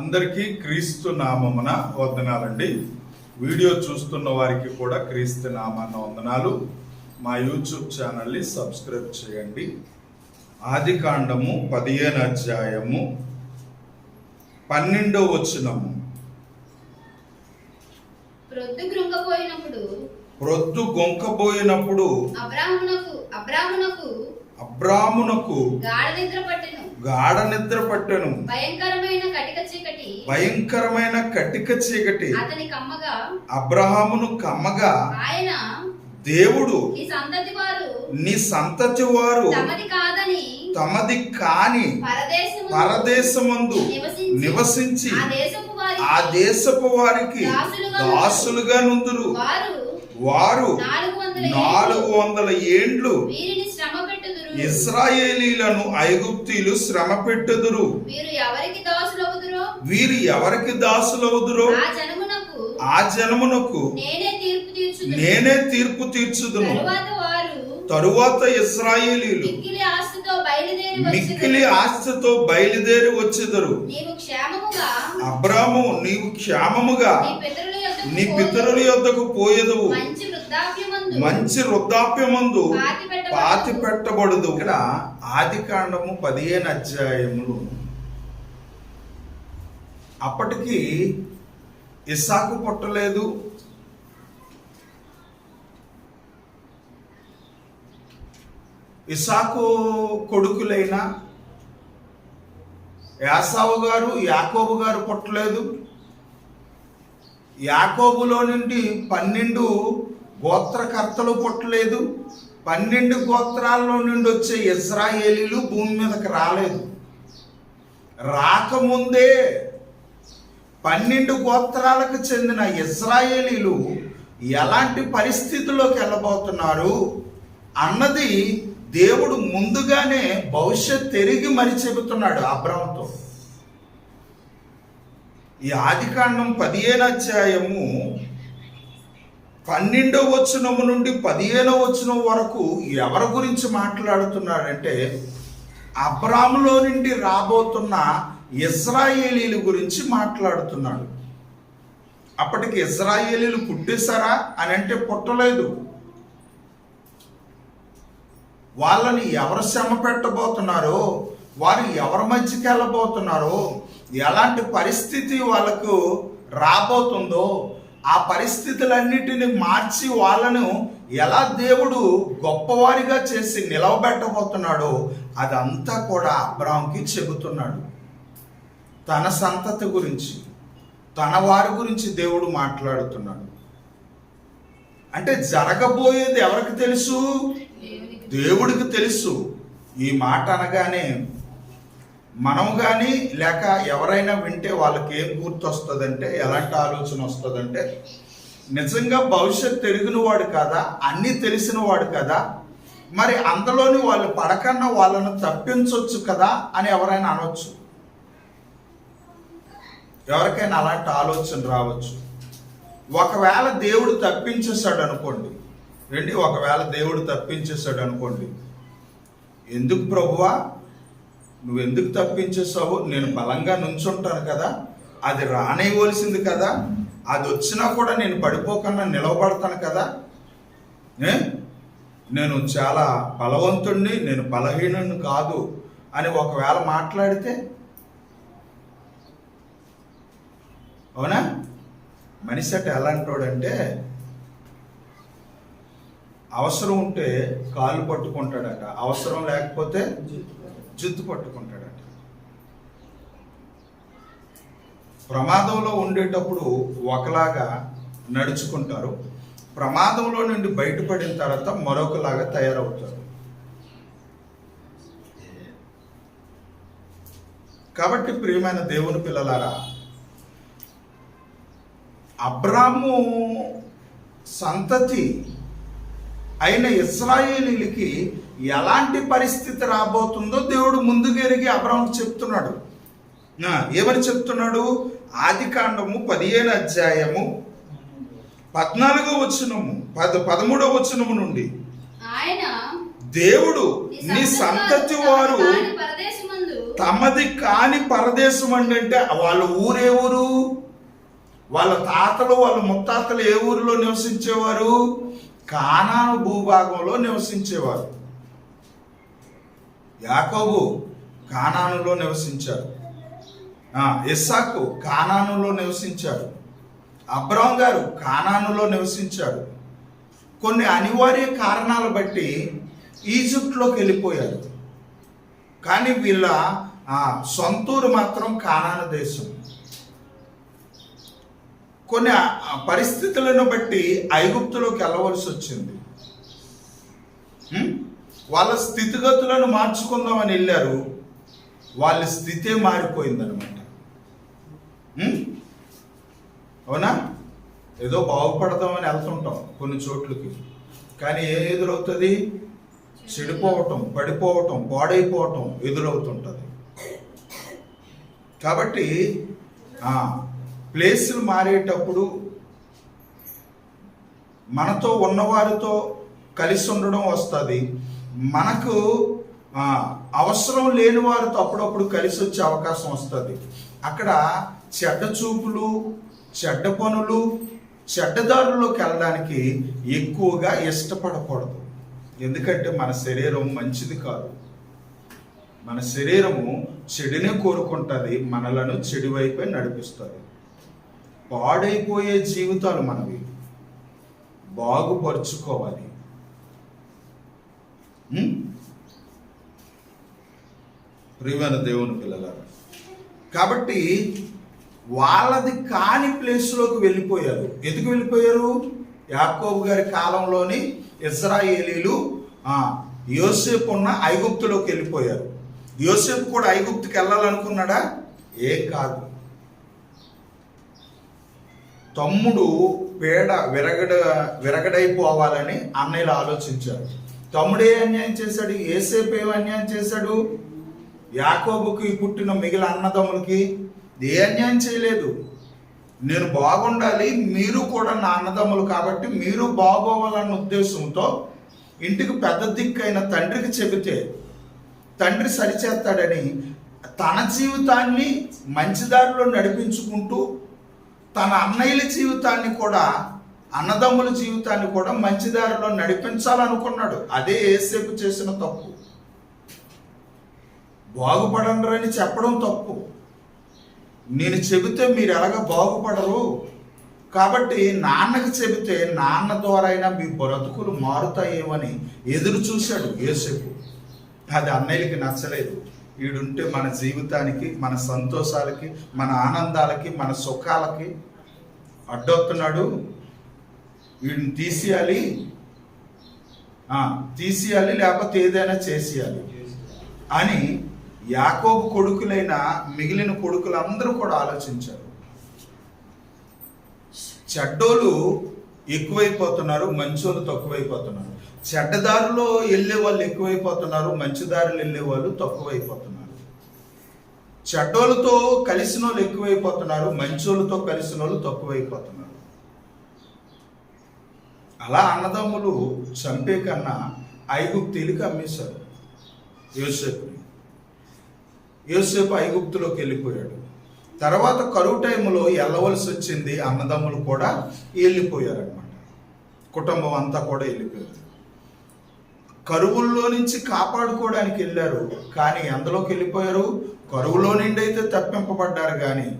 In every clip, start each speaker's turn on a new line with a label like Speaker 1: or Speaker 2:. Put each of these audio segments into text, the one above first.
Speaker 1: అందరికీ క్రీస్తు నామమున వందనాలండి. వీడియో చూస్తున్న వారికి కూడా క్రీస్తు నామాన వందనాలు. మా యూట్యూబ్ ఛానల్ని సబ్స్క్రైబ్ చేయండి. ఆది కాండము పదిహేను అధ్యాయము పన్నెండో వచనము.
Speaker 2: ప్రొద్దు కృంగపోయినప్పుడు
Speaker 1: ప్రొద్దు గొంకబోయినప్పుడు
Speaker 2: అబ్రాహ్మునకు అబ్రాహ్మునకు
Speaker 1: అబ్రామునకు
Speaker 2: గాఢ నిద్ర పట్టెను.
Speaker 1: గాఢ నిద్ర పట్టెను.
Speaker 2: భయంకరమైన కటిక చీకటి.
Speaker 1: భయంకరమైన కటిక చీకటి.
Speaker 2: అతని కమ్మగా
Speaker 1: అబ్రహామును కమ్మగా
Speaker 2: ఆయన
Speaker 1: దేవుడు
Speaker 2: ఈ సంతతి వారు
Speaker 1: నీ సంతతి వారు
Speaker 2: తమది కాదని
Speaker 1: తమది కాని
Speaker 2: పరదేశము
Speaker 1: పరదేశమందు
Speaker 2: నివసించి ఆ దేశపు వారికి దాసులుగా
Speaker 1: నుందురు.
Speaker 2: వారు నాలుగు వందల
Speaker 1: ఏండ్లు ఇస్రాయేలీలను ఐగుప్తీలు శ్రమ పెట్టుదురు
Speaker 2: వీరు ఎవరికి దాసులవుదురో? ఆ జనమునకు. నేనే తీర్పు తీర్చుదును. తరువాత
Speaker 1: ఇస్రాయేలీలు
Speaker 2: మిక్కిలి ఆస్తితో బయలుదేరి
Speaker 1: వచ్చెదరు. అబ్రాము నీవు క్షేమముగా
Speaker 2: నీ పితరుల యొద్దకు
Speaker 1: పోయేదవు.
Speaker 2: మంచి వృద్ధాప్యమందు పాతి పెట్టబడుదు.
Speaker 1: పెట్టబడదు ఇక్కడ ఆది కాండము పదిహేను అధ్యాయములు. అప్పటికి ఇసాకు పుట్టలేదు ఇసాకు కొడుకులైన యాసావు గారు యాకోబు గారు పుట్టలేదు యాకోబులో నుండి పన్నెండు గోత్రకర్తలు పుట్టలేదు పన్నెండు గోత్రాల్లో నుండి వచ్చే ఇజ్రాయేలీలు భూమి మీదకి రాలేదు. రాకముందే పన్నెండు గోత్రాలకు చెందిన ఇజ్రాయేలీలు ఎలాంటి పరిస్థితుల్లోకి వెళ్ళబోతున్నారు అన్నది దేవుడు ముందుగానే భవిష్యత్ తిరిగి మరి చెబుతున్నాడు అబ్రహంతో ఈ ఆదికాండం పదిహేను అధ్యాయము పన్నెండో వచనము నుండి పదిహేనో వచనం వరకు ఎవరి గురించి మాట్లాడుతున్నాడంటే అబ్రాములో నుండి రాబోతున్న ఇజ్రాయేలీల గురించి మాట్లాడుతున్నాడు. అప్పటికి ఇజ్రాయేలీలు పుట్టేశారా అని అంటే పుట్టలేదు. వాళ్ళని ఎవరు శ్రమ పెట్టబోతున్నారో వారు ఎవరి మధ్యకి వెళ్ళబోతున్నారో ఎలాంటి పరిస్థితి వాళ్ళకు రాబోతుందో ఆ పరిస్థితులన్నిటిని మార్చి వాళ్ళను ఎలా దేవుడు గొప్పవారిగా చేసి నిలవబెట్టబోతున్నాడో అదంతా కూడా అబ్రాంకి చెబుతున్నాడు. తన సంతతి గురించి తన వారి గురించి దేవుడు మాట్లాడుతున్నాడు. అంటే జరగబోయేది ఎవరికి తెలుసు. దేవుడికి తెలుసు. ఈ మాట అనగానే మనం కానీ లేక ఎవరైనా వింటే వాళ్ళకి ఏం గుర్తొస్తుందంటే ఎలాంటి ఆలోచన వస్తుందంటే నిజంగా భవిష్యత్ తెలిగిన వాడు కదా అన్నీ తెలిసిన వాడు కదా మరి అందులోని వాళ్ళు పడకన్నా వాళ్ళను తప్పించవచ్చు కదా అని ఎవరైనా అనొచ్చు? ఎవరికైనా అలాంటి ఆలోచన రావచ్చు? ఒకవేళ దేవుడు తప్పించేశాడు అనుకోండి రండి ఒకవేళ దేవుడు తప్పించేశాడు అనుకోండి ఎందుకు ప్రభువా? నువ్వు ఎందుకు తప్పించేసావు నేను బలంగా నుంచుంటాను కదా. అది రానేయవలసింది కదా. అది వచ్చినా కూడా నేను పడిపోకుండా నిలవబడతాను కదా. నేను చాలా బలవంతుణ్ణి నేను బలహీనుని కాదు అని ఒకవేళ మాట్లాడితే? అవునా? మనిషి అట ఎలాంటోడంటే అవసరం ఉంటే కాళ్ళు పట్టుకుంటాడట. అవసరం లేకపోతే జిద్దు పట్టుకుంటాడట. ప్రమాదంలో ఉండేటప్పుడు ఒకలాగా నడుచుకుంటారు. ప్రమాదంలో నుండి బయటపడిన తర్వాత మరొకలాగా తయారవుతారు. కాబట్టి ప్రియమైన దేవుని పిల్లలారా అబ్రాము సంతతి అయిన ఇస్రాయేలీలకి ఎలాంటి పరిస్థితి రాబోతుందో దేవుడు ముందుగెరిగి అబ్రాముకు చెప్తున్నాడు. ఏమని చెప్తున్నాడు? ఆది కాండము పదిహేను అధ్యాయము పద్నాలుగో వచనము పద పదమూడో వచనము నుండి. దేవుడు నీ సంతతి వారు తమది కాని పరదేశం అండి అంటే వాళ్ళ ఊరే ఊరు? వాళ్ళ తాతలు వాళ్ళ ముత్తాతలు ఏ ఊరిలో నివసించేవారు? కానాను భూభాగంలో నివసించేవారు. యాకోబు కానానులో నివసించారు ఇస్సాకు కానానులో నివసించాడు. అబ్రాం గారు కానానులో నివసించాడు. కొన్ని అనివార్య కారణాలు బట్టి ఈజిప్ట్లోకి వెళ్ళిపోయారు. కానీ వీళ్ళ సొంతూరు మాత్రం కానాను దేశం. కొన్ని పరిస్థితులను బట్టి ఐగుప్తులోకి వెళ్ళవలసి వచ్చింది. వాళ్ళ స్థితిగతులను మార్చుకుందామని వెళ్ళారు. వాళ్ళ స్థితే మారిపోయిందనమాట అవునా? ఏదో బాగుపడదామని వెళ్తుంటాం కొన్ని చోట్లకి. కానీ ఏ ఎదురవుతుంది? చెడిపోవటం పడిపోవటం పాడైపోవటం ఎదురవుతుంటుంది. కాబట్టి ప్లేసులు మారేటప్పుడు మనతో ఉన్నవారితో కలిసి ఉండడం వస్తుంది. మనకు అవసరం లేని వారితో అప్పుడప్పుడు కలిసి వచ్చే అవకాశం వస్తుంది. అక్కడ చెడ్డ చూపులు చెడ్డ పనులు చెడ్డదారుల్లోకి వెళ్ళడానికి ఎక్కువగా ఇష్టపడకూడదు. ఎందుకంటే మన శరీరం మంచిది కాదు. మన శరీరము చెడునే కోరుకుంటుంది మనలను చెడు వైపే నడిపిస్తుంది. పాడైపోయే జీవితాలు మనవి. బాగుపరుచుకోవాలి. ప్రియమైన దేవుని పిల్లలారా కాబట్టి వాళ్ళది కాని ప్లేస్లోకి వెళ్ళిపోయారు. ఎందుకు వెళ్ళిపోయారు? యాకోబు గారి కాలంలోని ఇజ్రాయేలీలు యోసేపు ఉన్న ఐగుప్తులోకి వెళ్ళిపోయారు. యోసేపు కూడా ఐగుప్తుకి వెళ్ళాలనుకున్నాడా? ఏ కాదు. తమ్ముడు పేడ విరగడ విరగడైపోవాలని అన్నయ్యలు ఆలోచించారు. తమ్ముడే అన్యాయం చేశాడు? ఏసేపు ఏం అన్యాయం చేశాడు? యాకోబుకి పుట్టిన మిగిలిన అన్నదమ్ములకి ఏ అన్యాయం చేయలేదు. నేను బాగుండాలి మీరు కూడా నా అన్నదమ్ములు కాబట్టి మీరు బాగోవాలన్న ఉద్దేశంతో ఇంటికి పెద్ద దిక్కైన తండ్రికి చెబితే తండ్రి సరిచేస్తాడని తన జీవితాన్ని మంచి దారిలో నడిపించుకుంటూ తన అన్నయ్యల జీవితాన్ని కూడా అన్నదమ్ముల జీవితాన్ని కూడా మంచి దారిలో నడిపించాలనుకున్నాడు. అదే ఏసేపు చేసిన తప్పు. బాగుపడండి చెప్పడం తప్పు. నేను చెబితే మీరు ఎలాగ బాగుపడరు? కాబట్టి నాన్నకి చెబితే నాన్న ద్వారా అయినా మీ బ్రతుకులు మారుతాయేమని ఎదురు చూశాడు యేసేపు. అది అన్నయ్యకి నచ్చలేదు. వీడుంటే మన జీవితానికి మన సంతోషాలకి మన ఆనందాలకి మన సుఖాలకి అడ్డొస్తున్నాడు వీడిని తీసేయాలి. తీసేయాలి లేకపోతే ఏదైనా చేసేయాలి అని యాకోబు కొడుకులైన మిగిలిన కొడుకులందరూ కూడా ఆలోచించారు. చెడ్డోళ్ళు ఎక్కువైపోతున్నారు మంచోళ్ళు తక్కువైపోతున్నారు. చెడ్డదారిలో వెళ్ళే వాళ్ళు ఎక్కువైపోతున్నారు మంచి దారిలో వెళ్ళే వాళ్ళు తక్కువైపోతున్నారు. చెడ్డోళ్ళతో కలిసిన వాళ్ళు ఎక్కువైపోతున్నారు మంచోళ్ళతో కలిసిన వాళ్ళు తక్కువైపోతున్నారు. అలా అన్నదమ్ములు చంపే కన్నా ఐగుప్తీలకి అమ్మేశారు యోసేపుని. యోసేపు ఐగుప్తులోకి వెళ్ళిపోయాడు. తర్వాత కరువు టైంలో వెళ్ళవలసి వచ్చింది అన్నదమ్ములు కూడా వెళ్ళిపోయారనమాట కుటుంబం అంతా కూడా వెళ్ళిపోయారు కరువుల్లో నుంచి కాపాడుకోవడానికి వెళ్ళారు కానీ అందులోకి వెళ్ళిపోయారు? కరువులో నుండి అయితే తప్పింపబడ్డారు కానీ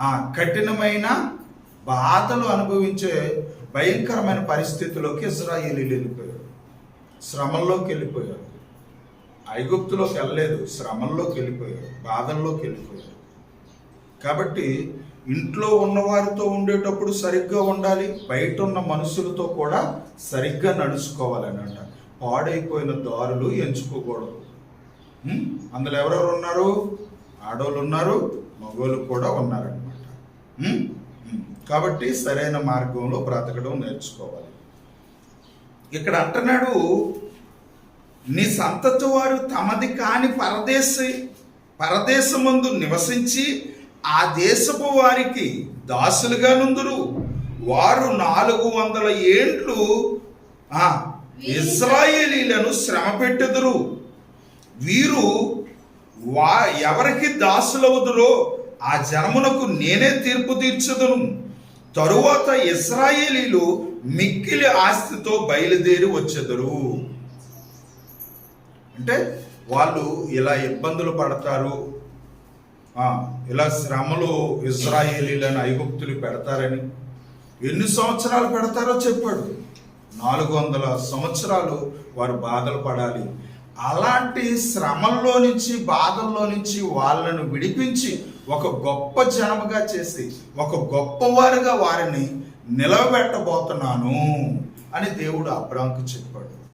Speaker 1: ఆ కఠినమైన బాధలు అనుభవించే భయంకరమైన పరిస్థితిలోకి ఇజ్రాయిల్ వెళ్ళిపోయారు. శ్రమంలోకి వెళ్ళిపోయారు. ఐగుప్తులోకి వెళ్ళలేదు శ్రమంలోకి వెళ్ళిపోయారు బాధల్లోకి వెళ్ళిపోయారు. కాబట్టి ఇంట్లో ఉన్నవారితో ఉండేటప్పుడు సరిగ్గా ఉండాలి బయట ఉన్న మనుషులతో కూడా సరిగ్గా నడుచుకోవాలన్నమాట పాడైపోయిన దారులు ఎంచుకోకూడదు. అందులో ఎవరెవరు ఉన్నారు? ఆడవాళ్ళు ఉన్నారు మగవాళ్ళు కూడా ఉన్నారనమాట కాబట్టి సరైన మార్గంలో బ్రతకడం నేర్చుకోవాలి. ఇక్కడ అంటున్నాడు నీ సంతతి వారు తమది కాని పరదేశి పరదేశమందు నివసించి ఆ దేశపు వారికి దాసులుగా నుందురు. వారు నాలుగు వందల ఏండ్లు ఇజ్రాయేలీలను శ్రమ పెట్టుదురు వీరు వా ఎవరికి దాసులవుదురో ఆ జనమునకు నేనే తీర్పు తీర్చుదును. తరువాత ఇస్రాయేలీలు మిక్కిలి ఆస్తితో బయలుదేరి వచ్చెదరు. అంటే వాళ్ళు ఇలా ఇబ్బందులు పడతారు. ఇలా శ్రమలు ఇజ్రాయేలీలను ఐగుప్తులు పెడతారని ఎన్ని సంవత్సరాలు పెడతారో చెప్పాడు. నాలుగు వందల సంవత్సరాలు వారు బాధలు పడాలి. అలాంటి శ్రమల్లో నుంచి బాధల్లో నుంచి వాళ్ళను విడిపించి ఒక గొప్ప జనముగా చేసి ఒక గొప్పవారుగా వారిని నిలవబెట్టబోతున్నాను అని దేవుడు అబ్రాంకు చెప్పాడు.